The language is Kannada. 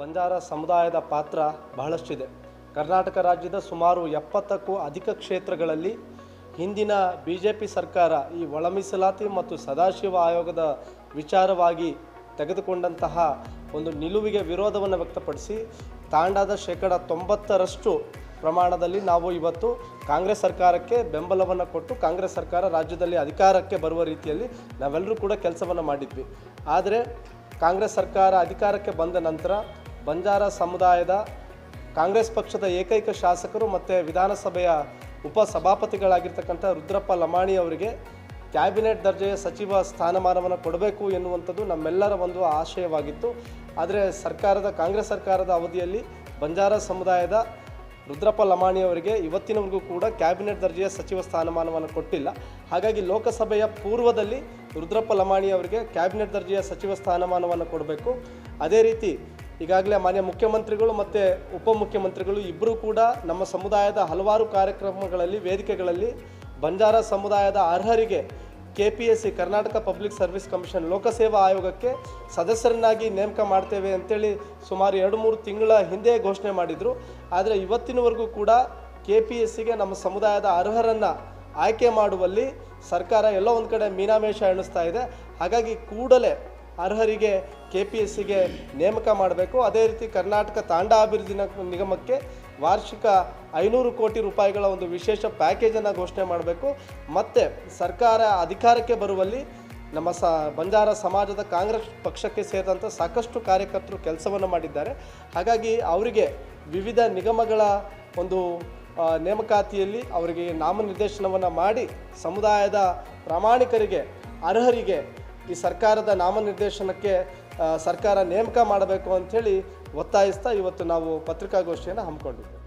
ಬಂಜಾರ ಸಮುದಾಯದ ಪಾತ್ರ ಬಹಳಷ್ಟಿದೆ. ಕರ್ನಾಟಕ ರಾಜ್ಯದ ಸುಮಾರು ಎಪ್ಪತ್ತಕ್ಕೂ ಅಧಿಕ ಕ್ಷೇತ್ರಗಳಲ್ಲಿ ಹಿಂದಿನ ಬಿ ಜೆ ಪಿ ಸರ್ಕಾರ ಈ ಒಳ ಮೀಸಲಾತಿ ಮತ್ತು ಸದಾಶಿವ ಆಯೋಗದ ವಿಚಾರವಾಗಿ ತೆಗೆದುಕೊಂಡಂತಹ ಒಂದು ನಿಲುವಿಗೆ ವಿರೋಧವನ್ನು ವ್ಯಕ್ತಪಡಿಸಿ ತಾಂಡಾದ ಶೇಕಡ ತೊಂಬತ್ತರಷ್ಟು ಪ್ರಮಾಣದಲ್ಲಿ ನಾವು ಇವತ್ತು ಕಾಂಗ್ರೆಸ್ ಸರ್ಕಾರಕ್ಕೆ ಬೆಂಬಲವನ್ನು ಕೊಟ್ಟು ಕಾಂಗ್ರೆಸ್ ಸರ್ಕಾರ ರಾಜ್ಯದಲ್ಲಿ ಅಧಿಕಾರಕ್ಕೆ ಬರುವ ರೀತಿಯಲ್ಲಿ ನಾವೆಲ್ಲರೂ ಕೂಡ ಕೆಲಸವನ್ನು ಮಾಡಿದ್ವಿ. ಆದರೆ ಕಾಂಗ್ರೆಸ್ ಸರ್ಕಾರ ಅಧಿಕಾರಕ್ಕೆ ಬಂದ ನಂತರ ಬಂಜಾರ ಸಮುದಾಯದ ಕಾಂಗ್ರೆಸ್ ಪಕ್ಷದ ಏಕೈಕ ಶಾಸಕರು ಮತ್ತು ವಿಧಾನಸಭೆಯ ಉಪ ಸಭಾಪತಿಗಳಾಗಿರ್ತಕ್ಕಂಥ ರುದ್ರಪ್ಪ ಲಮಾಣಿ ಅವರಿಗೆ ಕ್ಯಾಬಿನೆಟ್ ದರ್ಜೆಯ ಸಚಿವ ಸ್ಥಾನಮಾನವನ್ನು ಕೊಡಬೇಕು ಎನ್ನುವಂಥದ್ದು ನಮ್ಮೆಲ್ಲರ ಒಂದು ಆಶಯವಾಗಿತ್ತು. ಆದರೆ ಸರ್ಕಾರದ, ಕಾಂಗ್ರೆಸ್ ಸರ್ಕಾರದ ಅವಧಿಯಲ್ಲಿ ಬಂಜಾರ ಸಮುದಾಯದ ರುದ್ರಪ್ಪ ಲಮಾಣಿ ಅವರಿಗೆ ಇವತ್ತಿನವರೆಗೂ ಕೂಡ ಕ್ಯಾಬಿನೆಟ್ ದರ್ಜೆಯ ಸಚಿವ ಸ್ಥಾನಮಾನವನ್ನು ಕೊಟ್ಟಿಲ್ಲ. ಹಾಗಾಗಿ ಲೋಕಸಭೆಯ ಪೂರ್ವದಲ್ಲಿ ರುದ್ರಪ್ಪ ಲಮಾಣಿ ಅವರಿಗೆ ಕ್ಯಾಬಿನೆಟ್ ದರ್ಜೆಯ ಸಚಿವ ಸ್ಥಾನಮಾನವನ್ನು ಕೊಡಬೇಕು. ಅದೇ ರೀತಿ ಈಗಾಗಲೇ ಮಾನ್ಯ ಮುಖ್ಯಮಂತ್ರಿಗಳು ಮತ್ತು ಉಪಮುಖ್ಯಮಂತ್ರಿಗಳು ಇಬ್ಬರೂ ಕೂಡ ನಮ್ಮ ಸಮುದಾಯದ ಹಲವಾರು ಕಾರ್ಯಕ್ರಮಗಳಲ್ಲಿ, ವೇದಿಕೆಗಳಲ್ಲಿ ಬಂಜಾರ ಸಮುದಾಯದ ಅರ್ಹರಿಗೆ K P S C Karnataka public service commission ಲೋಕಸೇವಾ ಆಯೋಗಕ್ಕೆ ಸದಸ್ಯರನ್ನಾಗಿ ನೇಮಕ ಮಾಡ್ತೇವೆ ಅಂತೇಳಿ ಸುಮಾರು ಎರಡು ಮೂರು ತಿಂಗಳ ಹಿಂದೆ ಘೋಷಣೆ ಮಾಡಿದರು. ಆದರೆ ಇವತ್ತಿನವರೆಗೂ ಕೂಡ ಕೆ ಪಿ ಎಸ್ ಸಿಗೆ ನಮ್ಮ ಸಮುದಾಯದ ಅರ್ಹರನ್ನು ಆಯ್ಕೆ ಮಾಡುವಲ್ಲಿ ಸರ್ಕಾರ ಎಲ್ಲೋ ಒಂದು ಕಡೆ ಮೀನಾಮೇಷ ಎಣಿಸ್ತಾ ಇದೆ. ಹಾಗಾಗಿ ಕೂಡಲೇ ಅರ್ಹರಿಗೆ ಕೆ ಪಿ ಎಸ್ ಸಿಗೆ ನೇಮಕ ಮಾಡಬೇಕು. ಅದೇ ರೀತಿ ಕರ್ನಾಟಕ ತಾಂಡ ಅಭಿವೃದ್ಧಿ ನಿಗಮಕ್ಕೆ ವಾರ್ಷಿಕ ಐನೂರು ಕೋಟಿ ರೂಪಾಯಿಗಳ ಒಂದು ವಿಶೇಷ ಪ್ಯಾಕೇಜನ್ನು ಘೋಷಣೆ ಮಾಡಬೇಕು. ಮತ್ತು ಸರ್ಕಾರ ಅಧಿಕಾರಕ್ಕೆ ಬರುವಲ್ಲಿ ನಮ್ಮ ಸ, ಬಂಜಾರ ಸಮಾಜದ ಕಾಂಗ್ರೆಸ್ ಪಕ್ಷಕ್ಕೆ ಸೇರಿದಂಥ ಸಾಕಷ್ಟು ಕಾರ್ಯಕರ್ತರು ಕೆಲಸವನ್ನು ಮಾಡಿದ್ದಾರೆ. ಹಾಗಾಗಿ ಅವರಿಗೆ ವಿವಿಧ ನಿಗಮಗಳ ಒಂದು ನೇಮಕಾತಿಯಲ್ಲಿ ಅವರಿಗೆ ನಾಮನಿರ್ದೇಶನವನ್ನು ಮಾಡಿ ಸಮುದಾಯದ ಪ್ರಾಮಾಣಿಕರಿಗೆ, ಅರ್ಹರಿಗೆ ಈ ಸರ್ಕಾರದ ನಾಮನಿರ್ದೇಶನಕ್ಕೆ ಸರ್ಕಾರ ನೇಮಕ ಮಾಡಬೇಕು ಅಂಥೇಳಿ ಒತ್ತಾಯಿಸ್ತಾ ಇವತ್ತು ನಾವು ಪತ್ರಿಕಾಗೋಷ್ಠಿಯನ್ನು ಹಮ್ಮಿಕೊಂಡಿದ್ದೇವೆ.